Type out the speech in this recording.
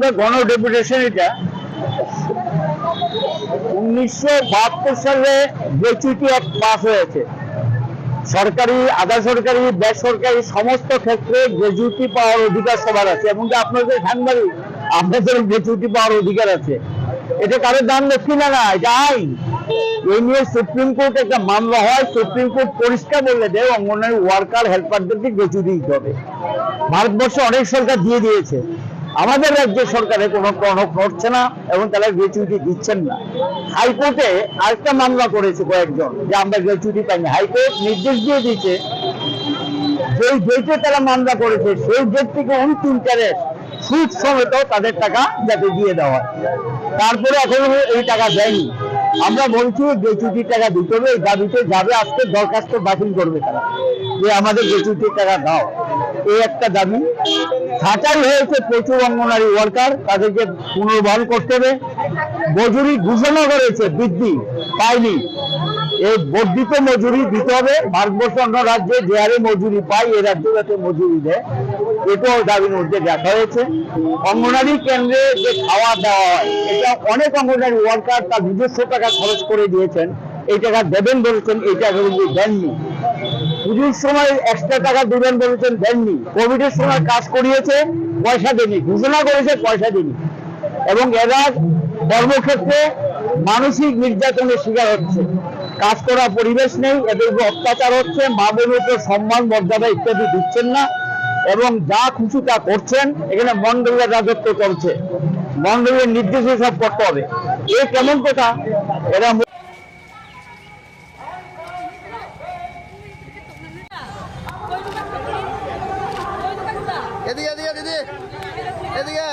তো গণ ডেপুটেশন এটা উনিশশো বাহাত্তর সালে গ্রেচুইটি অ্যাক্ট পাস হয়েছে, সরকারি, আধা সরকারি, বেসরকারি সমস্ত ক্ষেত্রে গ্রেচুইটি পাওয়ার অধিকার সবার আছে, এমনকি আপনাদের সাংবাদিক আপনাদের গ্রেচুইটি পাওয়ার অধিকার আছে। এটা কারোর দাম দক্ষিণা না, এটা আইন। এই নিয়ে সুপ্রিম কোর্ট একটা মামলা হয়, সুপ্রিম কোর্ট পরিষ্কার বলে দেয় অঙ্গনওয়াড়ি ওয়ার্কার হেল্পারদেরকে গ্র্যাচুইটি দিতে হবে। ভারতবর্ষে অনেক সরকার দিয়ে দিয়েছে। আমাদের রাজ্য সরকারে কোনো টনক নড়ছে না এবং তারা গ্র্যাচুইটি দিচ্ছেন না। হাইকোর্টে আরেকটা মামলা করেছে কয়েকজন, যে আমরা গ্র্যাচুইটি পাইনি। হাইকোর্ট নির্দেশ দিয়ে দিয়েছে, যেই ডেটে তারা মামলা করেছে, সেই ডেট থেকে অন্তিম ইন্টারেস্ট সুদ সমেত তাদের টাকা যাতে দিয়ে দেওয়া হয়। তারপরে এখনও এই টাকা দেয়নি। আমরা বলছি গ্র্যাচুইটির টাকা দিতে হবে, এই দাবিতে যাবে, আজকে দরখাস্ত বাতিল করবে তারা। যে আমাদের গ্র্যাচুইটির টাকা দাও, এই একটা দাবি। ছাঁটাই হয়েছে প্রচুর অঙ্গনারী ওয়ার্কার তাদেরকে পুনর্বহাল করতে হবে। মজুরি ঘোষণা করেছে, বৃদ্ধি পায়নি। এই বর্ধিত মজুরি দিতে হবে। ভারতবর্ষ অন্য রাজ্যে যে হারে মজুরি পায়, এ রাজ্যে যাতে মজুরি দেয়। এটাও দাবির মধ্যে দেখা হয়েছে। অঙ্গনারী কেন্দ্রে যে খাওয়া দাওয়া হয়, এটা অনেক অঙ্গনারী ওয়ার্কার তার নিজস্ব টাকা খরচ করে দিয়েছেন। এই টাকা দেবেন বলেছেন, এই টাকা কিন্তু দেননি। পুজোর সময় এক্সট্রা টাকা দিবেন বলেছেন, দেননি। কোভিডের সময় কাজ করিয়েছে, পয়সা দেনি ঘোষণা করেছে, পয়সা দেনি এবং এরা কর্মক্ষেত্রে মানসিক নির্যাতনের শিকার হচ্ছে। কাজ করার পরিবেশ নেই, এদের উপর অত্যাচার হচ্ছে মা বোনের সম্মান, মর্যাদা ইত্যাদি দিচ্ছেন না। এবং যা খুশি তা করছেন, এখানে মন্ডলের রাজত্ব চলছে মন্ডলের নির্দেশে সব করতে হবে। এ কেমন কথা? এরা এদিকে এদিকে দিদি এদিকে।